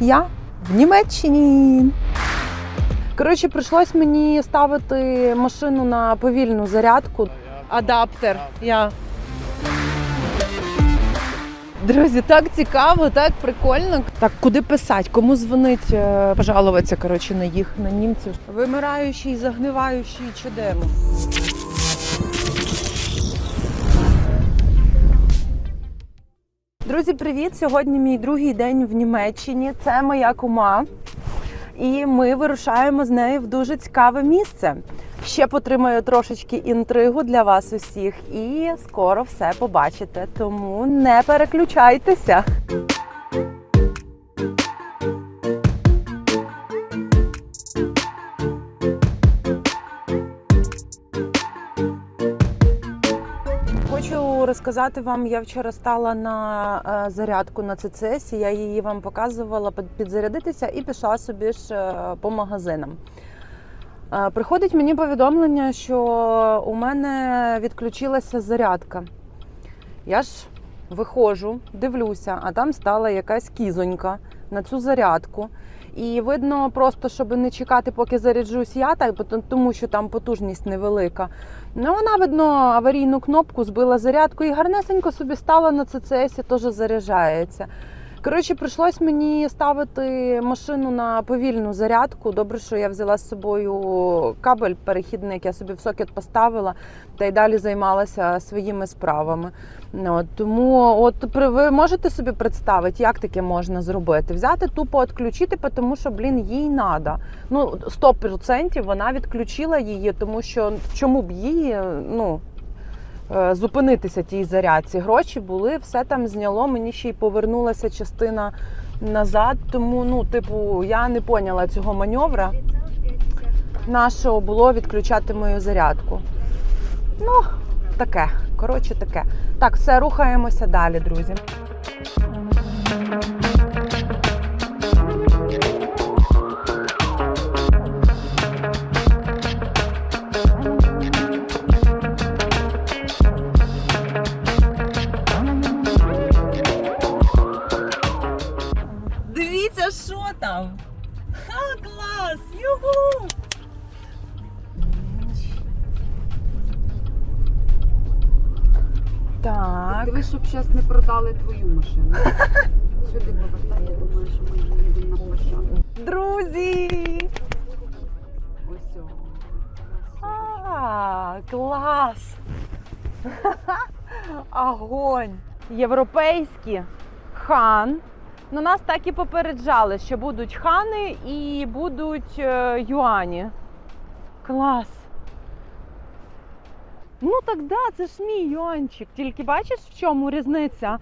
я в Німеччині. Коротше, прийшлось мені ставити машину на повільну зарядку. Адаптер. Я. Друзі, так цікаво, так прикольно. Так, куди писати? Кому дзвонить, е, пожалуватися, коротше, на їх, на німців. Вимираючий, загниваючий чудемо. Друзі, привіт! Сьогодні мій другий день в Німеччині. Це моя кума. І ми вирушаємо з нею в дуже цікаве місце. Ще потримаю трошечки інтригу для вас усіх, і скоро все побачите. Тому не переключайтеся. Хочу вам, я вчора стала на е, зарядку на ЦЦС, я її вам показувала підзарядитися і пішла собі ж е, по магазинам. Е, Приходить мені повідомлення, що у мене відключилася зарядка. Я ж виходжу, дивлюся, а там стала якась кізонька на цю зарядку. І видно, просто щоб не чекати, поки заряджусь я, так, тому що там потужність невелика. Ну, вона, видно, аварійну кнопку збила зарядку і гарнесенько собі стала на ЦЦС і теж заряджається. Коротше, прийшлось мені ставити машину на повільну зарядку. Добре, що я взяла з собою кабель перехідник, я собі в сокет поставила та й далі займалася своїми справами. Ну, От, тому от ви можете собі представити, як таке можна зробити? Взяти тупо відключити, тому що, блін, їй треба. Ну, 100% вона відключила її, тому що чому б їй ну, зупинитися тій зарядці? Гроші були, все там зняло, мені ще й повернулася частина назад. Тому, ну, типу, я не поняла цього маневра. Нашого було відключати мою зарядку. Ну, таке. Коротше, таке. Так, все, рухаємося далі, друзі. Так. Дивись, щоб зараз не продали твою машину. Сюди повертай, я думаю, що ми вже їдемо на площадку. Друзі! Ось о. А, клас! Огонь! Європейські хан. Ну, нас так і попереджали, що будуть хани і будуть е, юані. Клас! Ну так да, це ж мій юанчик. Тільки бачиш, в чому різниця?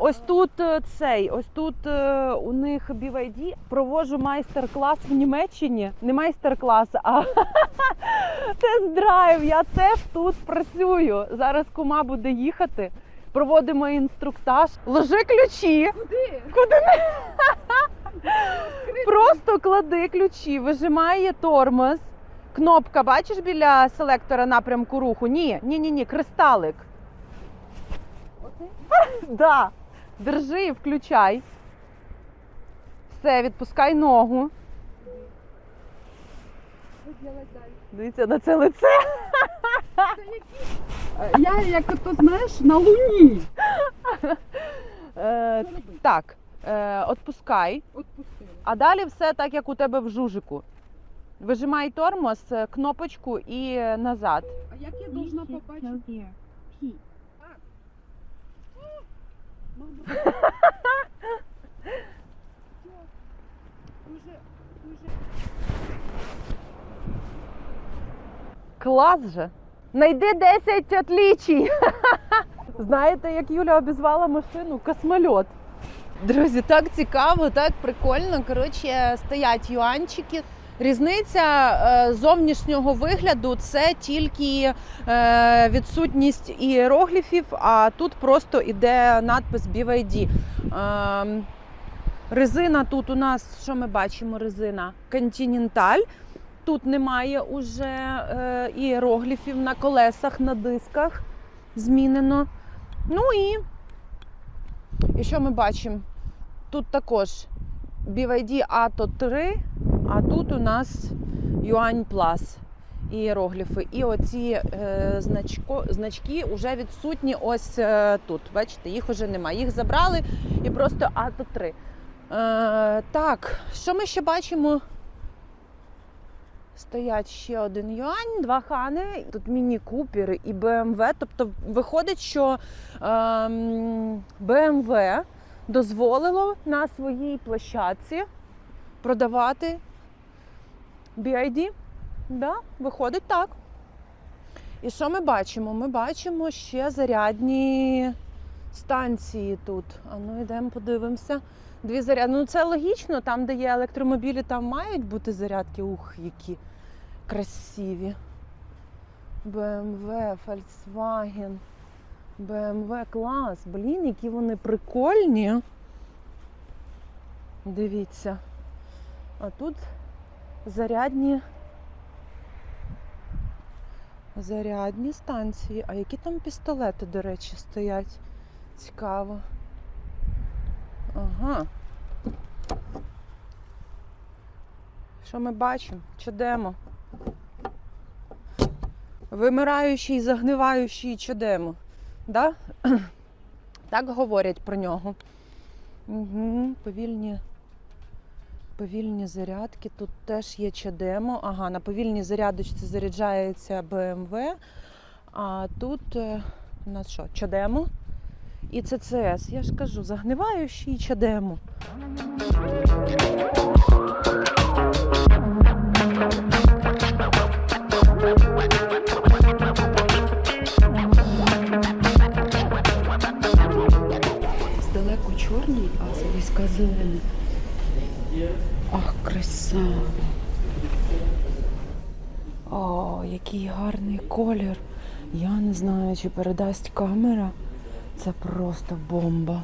Ось тут е, цей, ось тут е, у них BYD. Проводжу майстер-клас в Німеччині. Не майстер-клас, а тест-драйв. Я теж тут працюю. Зараз кума буде їхати. Проводимо інструктаж. Ложи ключі. Куди? Куди не просто клади ключі, вижимає тормоз. Кнопка, бачиш біля селектора напрямку руху? Ні, ні, ні, ні, кристалик. Да. Держи і включай. Все, відпускай ногу. Дивіться на це лице. Я, як то знаєш, на луні. Е, так, е, відпускай. Отпустила. А далі все так, як у тебе в жужику. Вижимай тормоз, е, кнопочку і е, назад. А як я должна побачити? Дуже. Клас же! Найди 10 отлічій. Знаєте, як Юля обізвала машину? Космольот. Друзі, так цікаво, так прикольно. Коротше, стоять юанчики. Різниця е, зовнішнього вигляду це тільки е, відсутність іерогліфів, а тут просто іде надпис BYD. Ем, резина тут у нас, що ми бачимо? Резина Continental. Тут немає уже е, іерогліфів на колесах, на дисках змінено. Ну і, і що ми бачимо? Тут також BYD ATO 3, а тут у нас Юань Plus іерогліфи. І оці е, значко, значки вже відсутні ось е, тут. Бачите, їх вже немає. Їх забрали і просто АТО 3. Е, так, що ми ще бачимо? Стоять ще один юань, два хани, тут міні-купери і BMW. Тобто виходить, що ем, BMW дозволило на своїй площадці продавати BID. Да, виходить так. І що ми бачимо? Ми бачимо ще зарядні станції тут. А ну йдемо подивимося. Дві зарядні. Ну це логічно, там, де є електромобілі, там мають бути зарядки. Ух, які красиві. BMW, Volkswagen, BMW клас. Блін, які вони прикольні. Дивіться. А тут зарядні. Зарядні станції. А які там пістолети, до речі, стоять? Цікаво. Ага. Що ми бачимо? Чудемо. Вимираючий, загниваючий чудемо. Да? Так говорять про нього. Угу, повільні, повільні зарядки. Тут теж є чадемо. Ага, на повільній зарядочці заряджається BMW. А тут е, у нас що? Чадемо і ЦЦС. Я ж кажу, загниваючий чадемо. Знаю, чи передасть камера. Це просто бомба.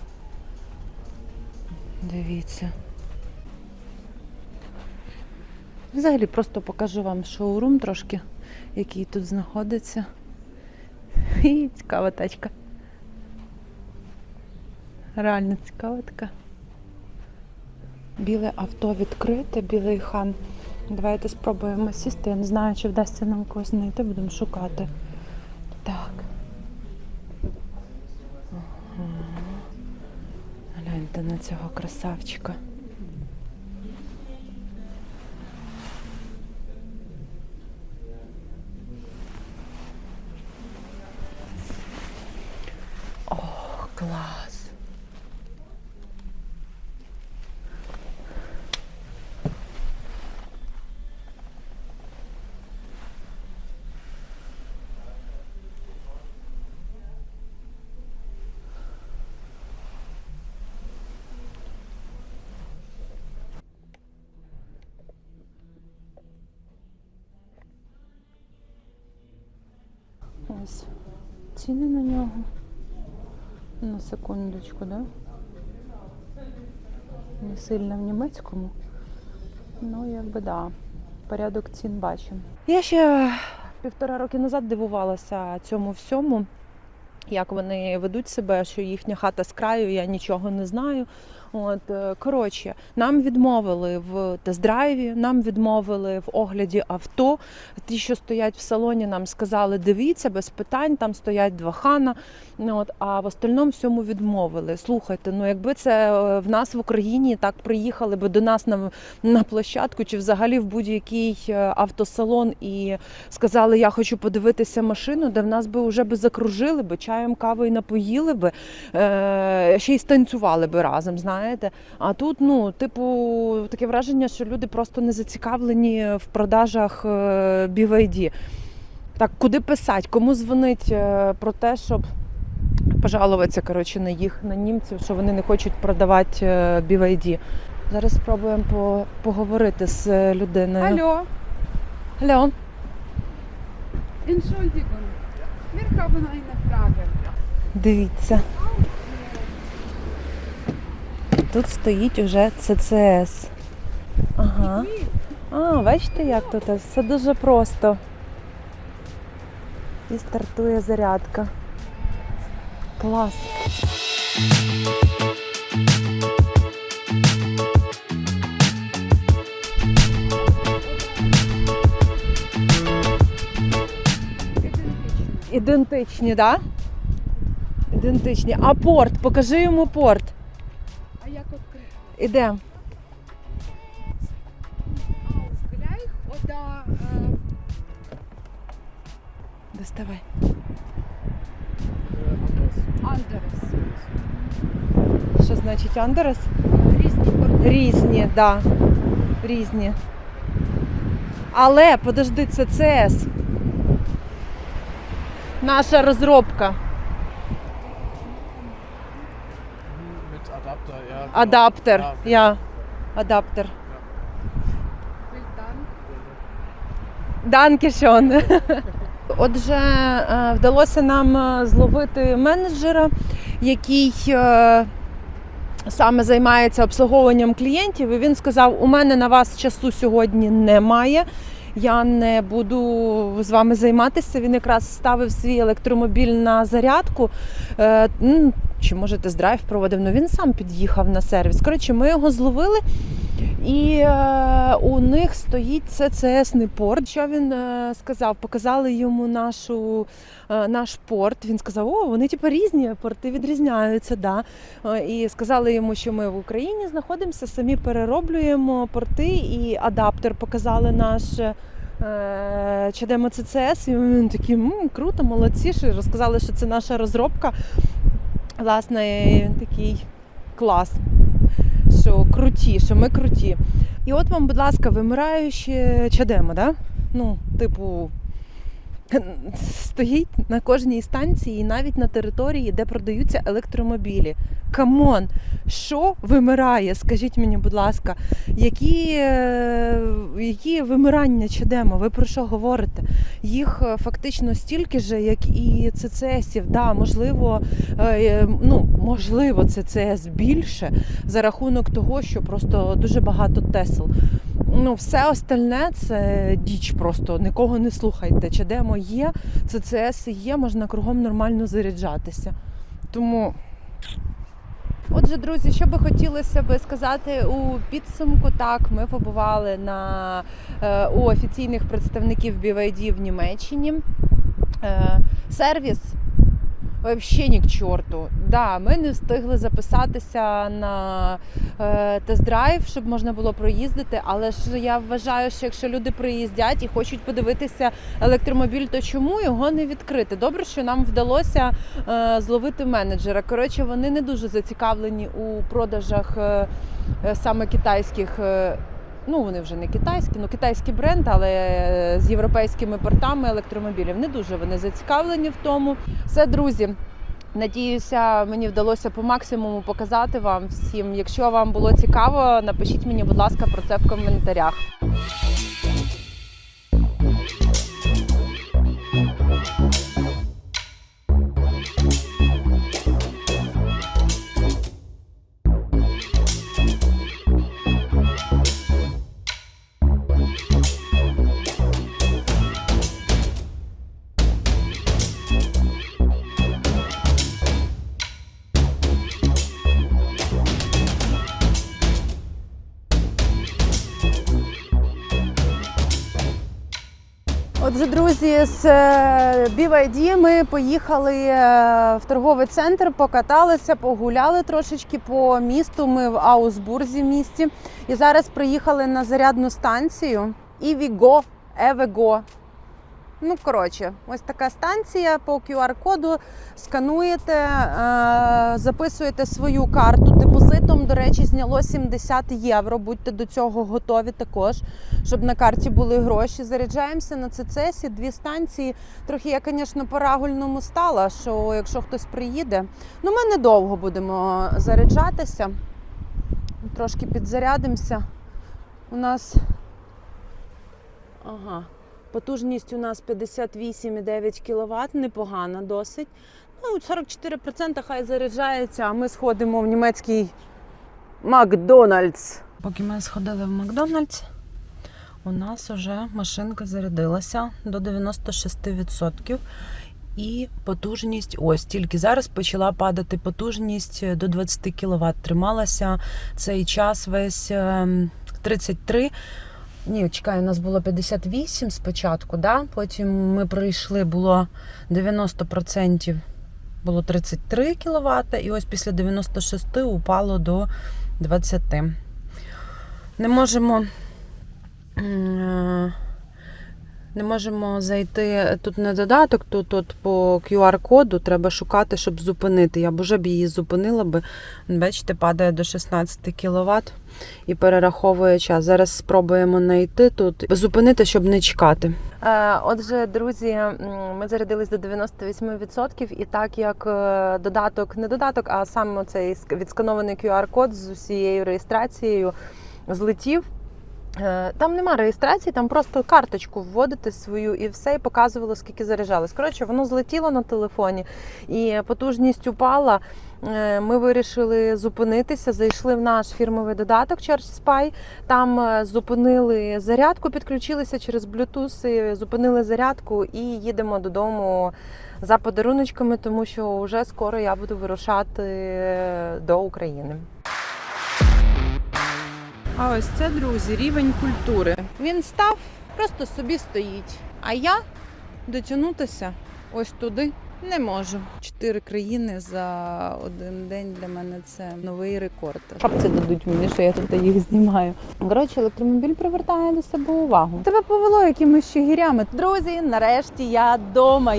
Дивіться. Взагалі просто покажу вам шоурум трошки, який тут знаходиться. І цікава тачка. Реально цікава така. Біле авто відкрите, білий хан. Давайте спробуємо сісти. Я не знаю, чи вдасться нам когось знайти, будемо шукати. Так. Гляньте на цього красавчика. Ось ціни на нього. На секундочку, да? Не сильно в німецькому. Ну, якби да. Порядок цін бачимо. Я ще півтора роки назад дивувалася цьому всьому, як вони ведуть себе, що їхня хата з краю, я нічого не знаю. От, е, коротше, нам відмовили в тест-драйві, нам відмовили в огляді авто. Ті, що стоять в салоні, нам сказали, дивіться, без питань, там стоять два хана. От, а в остальному всьому відмовили. Слухайте, ну якби це е, в нас в Україні так приїхали би до нас на, на площадку чи взагалі в будь-який е, автосалон і сказали, я хочу подивитися машину, де в нас би вже би закружили би, чаєм кавою напоїли би, е, ще й станцювали би разом, знаєте. А тут, ну, типу, таке враження, що люди просто не зацікавлені в продажах е, BYD. Так, куди писати, кому дзвонить е, про те, щоб пожалуватися коротше, на їх, на німців, що вони не хочуть продавати е, BYD. Зараз спробуємо по, поговорити з людиною. Hallo, Алло. Entschuldigung. Wir haben eine Frage. Дивіться. Тут стоїть уже ЦЦС. Ага. А, бачите, як тут все дуже просто. І стартує зарядка. Клас. Ідентичні, так? Да? Ідентичні. А порт, покажи йому порт. Ідемо. Доставай. anderes? Що значить Андерес? Різні порти. Різні, так. Да. Різні. Але подожди, це ЦС. Наша розробка. Адаптер. Я. Адаптер. Данкішон. Отже, е, вдалося нам е, зловити менеджера, який е, саме займається обслуговуванням клієнтів. І він сказав: у мене на вас часу сьогодні немає. Я не буду з вами займатися. Він якраз ставив свій електромобіль на зарядку. Чи може тест-драйв проводив? Ну він сам під'їхав на сервіс. Коротше, ми його зловили. І е, у них стоїть ЦЦСний порт. Що він е, сказав? Показали йому нашу, е, наш порт. Він сказав: О, вони типу різні, порти відрізняються. Да. Е, і сказали йому, що ми в Україні знаходимося, самі перероблюємо порти і адаптер показали наш. е, Чадемо ЦЦС, і він такий «М, круто, молодці. Розказали, що це наша розробка. Власне, такий клас що круті, що ми круті. І от вам, будь ласка, вимираючи чадемо, да? Ну, типу, стоїть на кожній станції, навіть на території, де продаються електромобілі. Камон, що вимирає? Скажіть мені, будь ласка, які, е, які вимирання чадемо? Ви про що говорите? Їх е, фактично стільки ж, як і ЦЦСів. Да, можливо, е, ну, можливо, ЦЦС більше за рахунок того, що просто дуже багато Тесл. Ну, все остальне це діч просто. Нікого не слухайте. Чадемо є, ЦЦС є, можна кругом нормально заряджатися. Тому. Отже, друзі, що би хотілося би сказати у підсумку, так ми побували на е, у офіційних представників BYD в Німеччині. Е, сервіс взагалі ні к чорту. Да, ми не встигли записатися на е, тест-драйв, щоб можна було проїздити. Але ж я вважаю, що якщо люди приїздять і хочуть подивитися електромобіль, то чому його не відкрити? Добре, що нам вдалося е, зловити менеджера. Коротше, вони не дуже зацікавлені у продажах е, е, саме китайських. е, Ну, вони вже не китайські, ну китайський бренд, але е, з європейськими портами електромобілів. Не дуже вони зацікавлені в тому. Все, друзі. Надіюся, мені вдалося по максимуму показати вам всім. Якщо вам було цікаво, напишіть мені, будь ласка, про це в коментарях. Друзі, з е, BYD ми поїхали е, в торговий центр, покаталися, погуляли трошечки по місту. Ми в Аусбурзі місті. І зараз приїхали на зарядну станцію Івіго Евего. Ну, коротше, ось така станція по QR-коду. Скануєте, е, записуєте свою карту. Депозитом, до речі, зняло 70 євро. Будьте до цього готові також, щоб на карті були гроші. Заряджаємося на ЦЦСі, дві станції. Трохи я, звісно, по рагульному стала, що якщо хтось приїде, ну ми недовго будемо заряджатися. Трошки підзарядимося. У нас. Ага. Потужність у нас 58,9 кВт, непогана досить. Ну, 44% хай заряджається, а ми сходимо в німецький Макдональдс. Поки ми сходили в Макдональдс, у нас вже машинка зарядилася до 96%. І потужність ось тільки зараз почала падати потужність до 20 кВт. Трималася цей час весь ем, 33. Ні, чекай, у нас було 58 спочатку, да? потім ми прийшли, було 90%, було 33 кВт, і ось після 96 упало до 20. Не можемо. Не можемо зайти. Тут не додаток, тут от по QR-коду треба шукати, щоб зупинити. Я б вже б її зупинила би. Бачите, падає до 16 кВт і перераховує час. Зараз спробуємо знайти тут, зупинити, щоб не чекати. Е, Отже, друзі, ми зарядились до 98%, і так як е, додаток, не додаток, а саме цей відсканований QR-код з усією реєстрацією злетів. Е, Там нема реєстрації, там просто карточку вводити свою і все, і показувало, скільки заряджалось. Коротше, воно злетіло на телефоні і потужність упала. Е, Ми вирішили зупинитися, зайшли в наш фірмовий додаток Charge Spy. Там е, зупинили зарядку, підключилися через Bluetooth, зупинили зарядку і їдемо додому за подаруночками, тому що вже скоро я буду вирушати до України. А ось це, друзі, рівень культури. Він став, просто собі стоїть. А я дотягнутися ось туди не можу. Чотири країни за один день для мене це новий рекорд. Шапці дадуть мені, що я тут їх знімаю. Коротше, електромобіль привертає до себе увагу. Тебе повело якимись ще гірями. Друзі, нарешті я вдома.